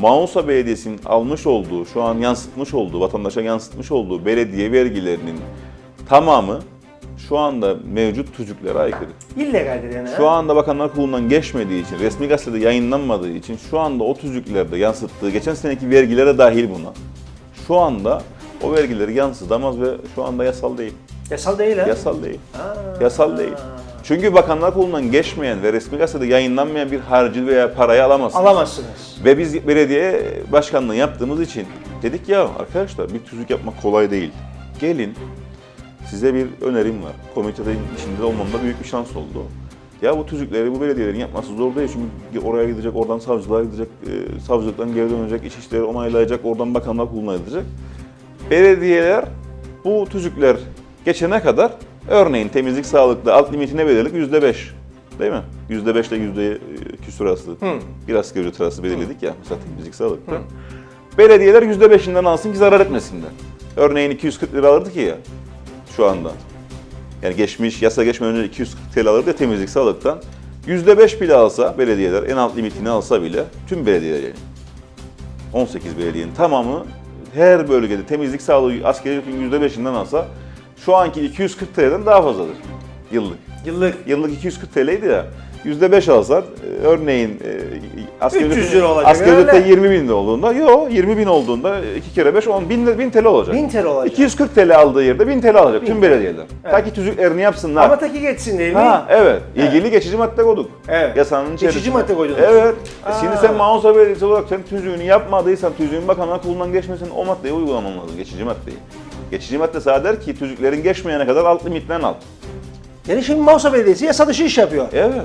Manisa Belediyesi'nin almış olduğu, şu an yansıtmış olduğu, vatandaşa yansıtmış olduğu belediye vergilerinin tamamı şu anda mevcut tüzüklere aykırı. İllegaldir yani. Şu anda Bakanlar Kurulu'ndan geçmediği için, resmi gazetede yayınlanmadığı için şu anda o tüzüklerde yansıttığı, geçen seneki vergilere dahil buna. Şu anda o vergileri yansıtamaz ve şu anda yasal değil. Yasal değil ha. Yasal değil. Ha. Yasal değil. Çünkü Bakanlar Kurulu'ndan geçmeyen ve resmi gazetede yayınlanmayan bir harcı veya parayı alamazsınız. Alamazsınız. Ve biz belediye başkanlığı yaptığımız için dedik ya arkadaşlar bir tüzük yapmak kolay değil. Gelin size bir önerim var. Komitede içinde olmamda büyük bir şans oldu. Ya bu tüzükleri bu belediyelerin yapması zor değil çünkü oraya gidecek, oradan savcılığa gidecek, e, savcılıktan geri dönecek, İçişleri onaylayacak, oradan Bakanlar Kurulu'na gidecek. Belediyeler bu tüzükler geçene kadar örneğin temizlik sağlıkta alt limitine yüzde beş. Değil mi? Yüzde beşle yüzde küsur arası. Bir asgari ücret arası belirledik ya mesela temizlik sağlıkta. Belediyeler yüzde beşinden alsın ki zarar etmesinler. Örneğin 240 lira alırdı ki ya şu anda. Yani geçmiş, yasa geçmeden önce 240 TL alırdı ya temizlik sağlıktan. Yüzde beş bile alsa belediyeler, en alt limitini alsa bile tüm belediyeler yani. 18 belediyenin tamamı her bölgede temizlik sağlığı asgari ücretin yüzde beşinden alsa şu anki 240 TL'den daha fazladır yıllık. Yıllık. Yıllık 240 TL'ydi ya. %5 alsan e, örneğin e, asgari 300 ücret- lira olacak Asgari ücrette herhalde. 20 bin olduğunda, yo 20 bin olduğunda 2 kere 5 10 bin, bin TL olacak. 1000 TL olacak. 240 TL aldığı yerde 1000 TL alacak 1000 tüm belediyeler. Evet. Ta ki tüzüklerini yapsınlar. Ama taki geçsin değil mi? Ha evet. İlgili geçici madde koyduk. Evet. Yasanın Geçici içerisinde. madde koydunuz. Evet. E Şimdi Aa. sen Mausa Belediyesi olarak sen tüzüğünü yapmadıysan, tüzüğün bakanlar kurulundan geçmesin o maddeyi uygulaman lazım. Geçici maddeyi. Geçici madde sadece der ki tüzüklerin geçmeyene kadar alt limitten al. Yani şimdi Mausa Belediyesi yasa dışı iş yapıyor. Evet.